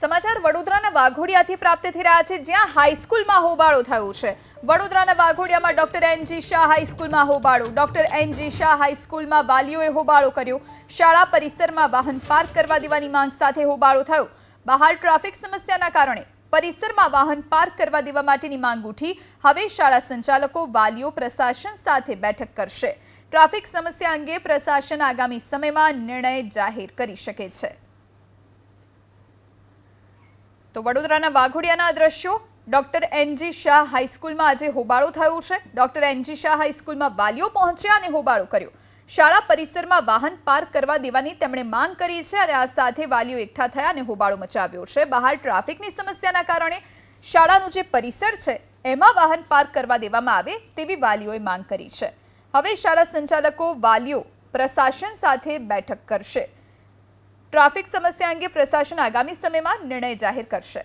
સમાચાર વડોદરાના વાઘોડિયાથી પ્રાપ્ત થઈ રહ્યા છે, જ્યાં હાઈસ્કૂલમાં હોબાળો થયો છે. વડોદરાના વાઘોડિયામાં ડોક્ટર એનજી શાહ હાઈસ્કૂલમાં હોબાળો. ડોક્ટર એનજી શાહ હાઈસ્કૂલમાં વાલીઓએ હોબાળો કર્યો. શાળા પરિસરમાં વાહન પાર્ક કરવા દેવાની માંગ સાથે હોબાળો થયો. બહાર ટ્રાફિક સમસ્યાના કારણે પરિસરમાં વાહન પાર્ક કરવા દેવા માટેની માંગ ઉઠી. હવે શાળા સંચાલકો, વાલીઓ પ્રશાસન સાથે બેઠક કરશે. ટ્રાફિક સમસ્યા અંગે પ્રશાસન આગામી સમયમાં નિર્ણય જાહેર કરી શકે છે. તો વડોદરાના વાઘોડિયાના દ્રશ્યો. ડોક્ટર એનજી શાહ હાઈસ્કૂલમાં આજે હોબાળો થયો છે. ડોક્ટર એનજી શાહ હાઈસ્કૂલમાં વાલીઓ પહોંચ્યા અને હોબાળો કર્યો. શાળા પરિસરમાં વાહન પાર્ક કરવા દેવાની તેમણે માંગ કરી છે અને આ સાથે વાલીઓ એકઠા થયા અને હોબાળો મચાવ્યો છે. બહાર ટ્રાફિકની સમસ્યાના કારણે શાળાનું જે પરિસર છે, એમાં વાહન પાર્ક કરવા દેવામાં આવે તેવી વાલીઓએ માંગ કરી છે. હવે શાળા સંચાલકો વાલીઓ પ્રશાસન સાથે બેઠક કરશે. ટ્રાફિક સમસ્યા અંગે પ્રશાસન આગામી સમયમાં નિર્ણય જાહેર કરશે.